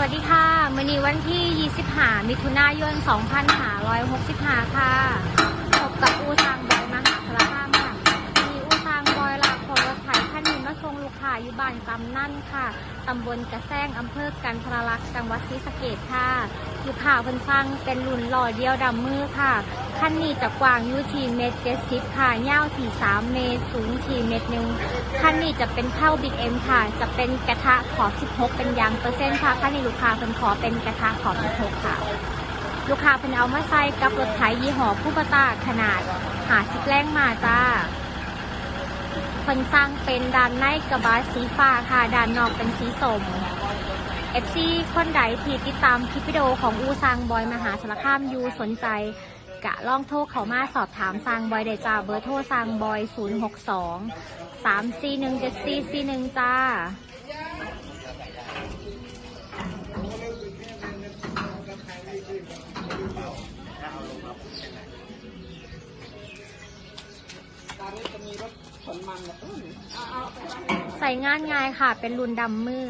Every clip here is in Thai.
วัสดีค่ะมื้อนี้วันที่ 25 มิถุนายน 2565 ค่ะ พบกับอูทางบอยมหาสารคามค่ะมีอูทางบอยลากขอรถไถคันนี้มาส่งลูกค้าอยู่บ้านกำนั่นค่ะ ตำบลกระแซงอำเภอกันทรลักษณ์จังหวัดศรีสะเกษค่ะ อยู่ข่าเพิ่นฟังเป็นรุ่นหล่อเดียวดำมือค่ะ คันนี้จะกว้างอยู่ที่เมตรเจ็ดสิบค่ะยาวที่สามเมตร สูงที่เมตรหนึ่งคันนี้จะเป็นเท่าบิ๊กเอ็มค่ะ จะเป็นกระทะขอบ16เป็นยางเปอร์เซ็นต์ค่ะ คันนี้ลูกค้าเป็นขอเป็นกระทะขอบ16ค่ะ ลูกค้าเป็นเอามาใส่กับรถไถยี่ห้อผู้ประตาขนาดหาสิบแรงมาจ้าคนสร้างเป็นด้านในกระบะสีฟ้าค่ะ ด้านนอกเป็นสีส้ม FC คนใดที่ติดตามคลิปวิดีโอของอูซางบอยมหาสารคามอยูสนใจ กะลองโทรเขามาสอบถามซางบอยได้จ้าเบอร์โทรซางบอย 062 341 7441 จ้าใส่งานง่ายค่ะ เป็นรุนดำมือ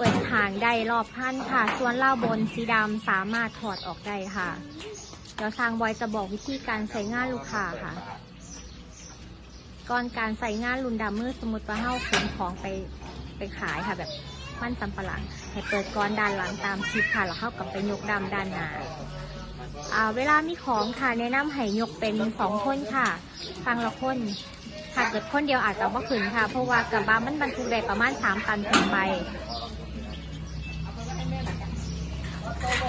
เปิดหางได้รอบพันค่ะ ส่วนเล่าบนสีดำสามารถถอดออกได้ค่ะ เดี๋ยวทางบอยจะบอกวิธีการใส่งานลูกค้าค่ะ ก่อนการใส่งานรุ่นดำมือสมมติว่าเฮ้าขนของไปไปขายค่ะแบบมันสำปะหลังให้เปิดก้อนด้านหลังตามคลิปค่ะแล้วเข้ากับไปยกดำด้านหน้าอ่าเวลามีของค่ะแนะนำให้ยกเป็นสองคนค่ะ ฟังละคนถ้าเกิดคนเดียวอาจจะบ่ขึ้นค่ะ เพราะว่ากระบะมันบรรทุกได้ประมาณสามตันขึ้นไป ค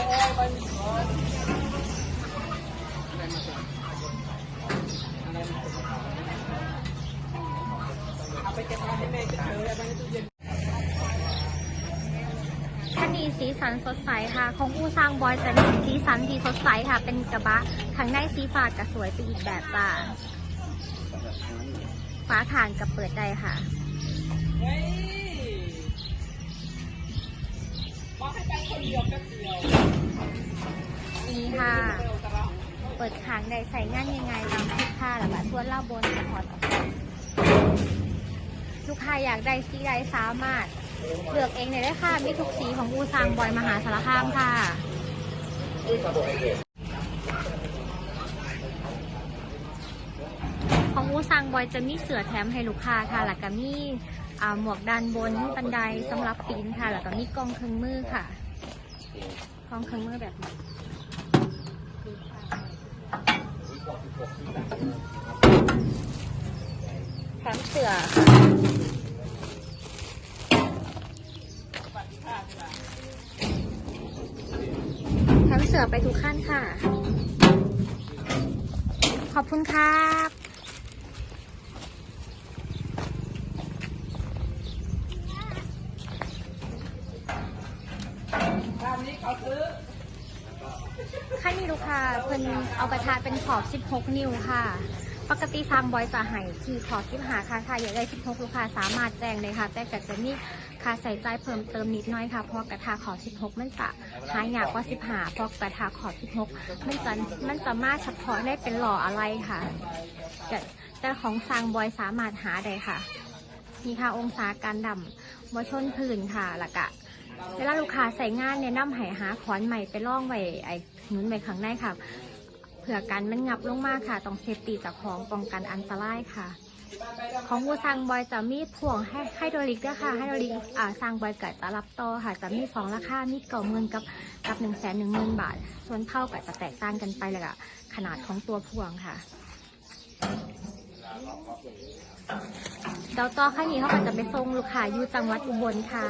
ันนี้สีสันสดใสค่ะ ของอูซางบอยจะมีสีสันที่สดใสค่ะ เป็นกระบะข้างในสีฟ้ากับสวยไปอีกแบบจ้าฟ้าทางกับเปิดได้ค่ะบอกให้ไปคนเดียวแป๊บเดียว นี่ค่ะ เปิดขางได้ใส่งานยังไงตามคลิปค่ะแล้วแบบทวนเล่าบนจะถอดลูกค้าอยากได้สีใดสามารถเลือกเองเลยได้ค่ะ มีทุกสีของอูซางบอยมหาสารคามค่ะของอูซังบอยจะมีเสือแถมให้ลูกค้าค่ะ แล้วก็มีหมวกด้านบนบันไดสำหรับปีนค่ะ แล้วก็มีกล้องเครื่องมือค่ะ กล้องเครื่องมือแบบนี้ แถมเสือค่ะแถมเสือไปทุกขั้นค่ะ ขอบคุณครับร้านนี้เขาซื้อ ขั้นนี้ลูกค้าเพิ่นเอากระทะเป็นขอบ 16 นิ้วค่ะ ปกติทางบอยจะให้ที่ขอบ15ค่ะถ้าอยากได้ 16 ลูกค้าสามารถแจ้งเลยค่ะ แต่ก็จะมีค่าใส่ใจเพิ่มเติมนิดน้อยค่ะ เพราะกระทะขอบ 16 มันจะหายากกว่า 15 เพราะกระทะขอบ 16 มันจะมันจะมาเฉพาะได้เป็นหล่ออะไรค่ะแต่แต่ของทางบอยสามารถหาได้ค่ะมีค่าองศาการดำบ่ชนพื้นค่ะแล้วก็ เวลาลูกค้าใส่งานเนี่ยน้ำให้หาขอนใหม่ไปล่องไว้ไอ้นุนไว้ข้างในค่ะเผื่อกันมันงับลงมากค่ะ ต้องเซฟตีจากของป้องกันอันตรายค่ะ ของวูซังบอยจะมีพ่วงให้ไฮโดรลิกด้วยค่ะไฮโดรลิกอ่าซังบอยกับจะรับต่อค่ะ จะมีสองราคามีเก่าเงินกับกับหนึ่งแสนหนึ่งหมื่นบาท ส่วนเท่ากับจะแตกต่างกันไปเลยค่ะขนาดของตัวพ่วงค่ะเดี๋ยวต่อขั้นนี้เขาก็จะไปส่งลูกค้าอยู่จังหวัดอุบลค่ะ